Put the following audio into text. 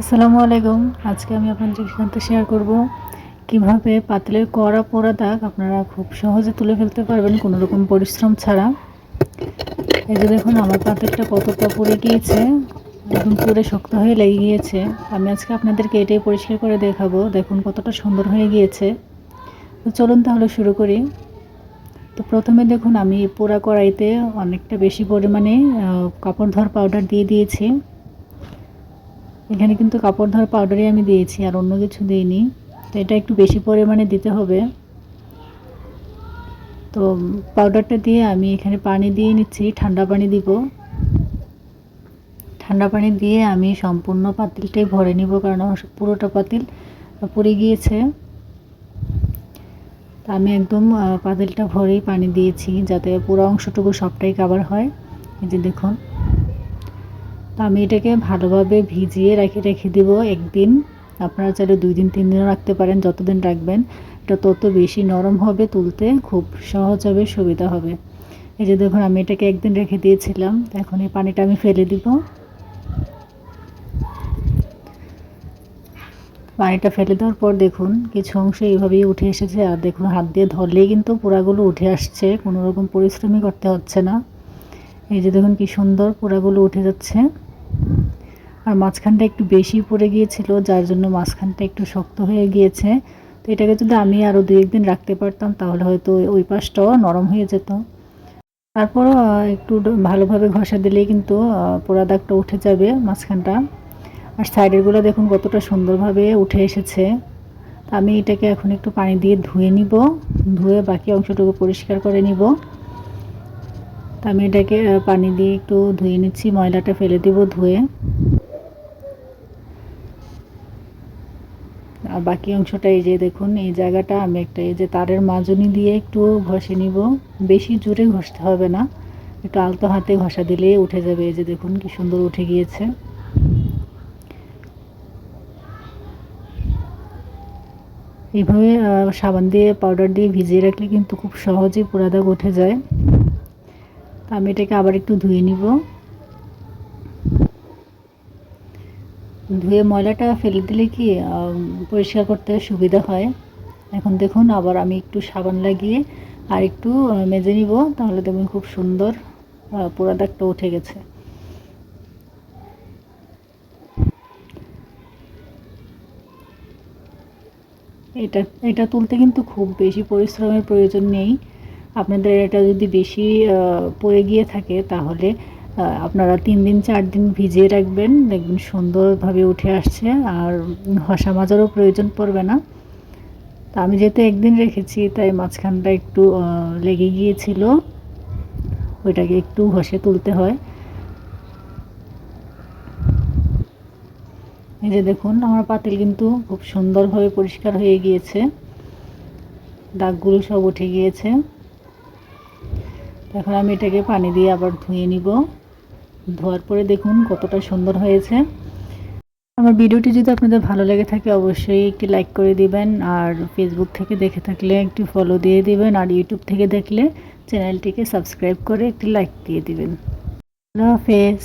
আসসালামু আলাইকুম। আজকে আমি আপনাদের সাথে শেয়ার করব কীভাবে পাতিলের কড়া পোড়া দাগ আপনারা খুব সহজে তুলে ফেলতে পারবেন কোনো রকম পরিশ্রম ছাড়া। এই যে দেখুন, আমার পাতিলটা কতটা পুড়ে গিয়েছে, একদম পুরে শক্ত হয়ে লেগে গিয়েছে। আমি আজকে আপনাদেরকে এটাই পরিষ্কার করে দেখাবো, দেখুন কতটা সুন্দর হয়ে গিয়েছে। তো চলুন তাহলে শুরু করি। তো প্রথমে দেখুন, আমি পোড়া কড়াইতে অনেকটা বেশি পরিমাণে কাপড় ধর পাউডার দিয়ে দিয়েছি। এখানে কিন্তু কাপড় ধর পাউডারই আমি দিয়েছি, আর অন্য কিছু দিইনি। তো এটা একটু বেশি পরিমাণে দিতে হবে। তো পাউডারটা দিয়ে আমি এখানে পানি দিয়ে নিচ্ছি, ঠান্ডা পানি দিব। ঠান্ডা পানি দিয়ে আমি সম্পূর্ণ পাতিলটাই ভরে নিব, কারণ পুরোটা পাতিল পুড়ে গিয়েছে। তা আমি একদম পাতিলটা ভরেই পানি দিয়েছি, যাতে পুরো অংশটুকু সবটাই কাভার হয়। এই যে দেখুন। তো আমি এটাকে ভালোভাবে ভিজিয়ে রেখে রেখে দিব একদিন। আপনারা চাইলে দুই দিন, তিন দিনও রাখতে পারেন, যতদিন রাখবেন। এটা তত বেশি নরম হবে তুলতে, খুব সহজ হবে, সুবিধা হবে। এই যে দেখুন, আমি এটাকে একদিন রেখে দিয়েছিলাম। এখন এই পানিটা আমি ফেলে দিব। পানিটা ফেলে দেওয়ার পর দেখুন, কিছু অংশ এইভাবেই উঠে এসেছে। আর দেখুন, হাত দিয়ে ধরলেই কিন্তু পোড়াগুলো উঠে আসছে। কোনো রকম পরিশ্রমই করতে হচ্ছে না। এই যে দেখুন, কি সুন্দর পোড়াগুলো উঠে যাচ্ছে। আর মাঝখানটা একটু বেশি পড়ে গিয়েছিল, যার জন্য মাঝখানটা একটু শক্ত হয়ে গিয়েছে। তো এটাকে যদি আমি আরও দু একদিন রাখতে পারতাম, তাহলে হয়তো ওই পাশটাও নরম হয়ে যেত। তারপরও একটু ভালোভাবে ঘষা দিলেই কিন্তু পোড়া দাগটা উঠে যাবে মাঝখানটা। আর সাইডেরগুলো দেখুন কতটা সুন্দরভাবে উঠে এসেছে। আমি এটাকে এখন একটু পানি দিয়ে ধুয়ে নিব, ধুয়ে বাকি অংশটুকু পরিষ্কার করে নিব। তা আমি এটাকে পানি দিয়ে একটু ধুয়ে নিচ্ছি, ময়লাটা ফেলে দিব ধুয়ে। আর বাকি অংশটা এই যে দেখুন, এই জায়গাটা আমি একটা, এই যে তারের মাজনি দিয়ে একটু ঘষে নিব। বেশি জোরে ঘষতে হবে না, একটু আলতো হাতে ঘষা দিলে উঠে যাবে। এই যে দেখুন কি সুন্দর উঠে গিয়েছে। এইভাবে সাবান দিয়ে, পাউডার দিয়ে ভিজিয়ে রাখলে কিন্তু খুব সহজেই পোড়া দাগ উঠে যায়। আমি এটাকে আবার একটু ধুয়ে নিব। ধুয়ে ময়লাটা ফেলে দিলে কি পরিষ্কার করতে সুবিধা হয়। এখন দেখুন, আবার আমি একটু সাবান লাগিয়ে আর একটু মেজে নিব, তাহলে দেখুন খুব সুন্দর পোড়া দাগটা উঠে গেছে। এটা এটা তুলতে কিন্তু খুব বেশি পরিশ্রমের প্রয়োজন নেই। আপনাদের এটা যদি বেশি পড়ে গিয়ে থাকে, তাহলে আপনারা তিন দিন, চার দিন ভিজিয়ে রাখবেন, দেখবেন সুন্দরভাবে উঠে আসছে, আর হসা মাজারও প্রয়োজন পড়বে না। তা আমি যেহেতু একদিন রেখেছি, তাই মাঝখানটা একটু লেগে গিয়েছিল। ওইটাকে একটু ঘষে তুলতে হয়। এই যে দেখুন, আমার পাতিল কিন্তু খুব সুন্দরভাবে পরিষ্কার হয়ে গিয়েছে। দাগগুলো সব উঠে গিয়েছে। এখন আমি এটাকে পানি দিয়ে আবার ধুয়ে নিব। ধোয়ার পরে দেখুন কতটা সুন্দর হয়েছে। আমার ভিডিওটি যদি আপনাদের ভালো লেগে থাকে, অবশ্যই একটি লাইক করে দিবেন আর ফেসবুক থেকে দেখে থাকলে একটি ফলো দিয়ে দিবেন আর ইউটিউব থেকে দেখলে চ্যানেলটিকে সাবস্ক্রাইব করে একটি লাইক দিয়ে দিবেন। আল্লাহ হাফেজ।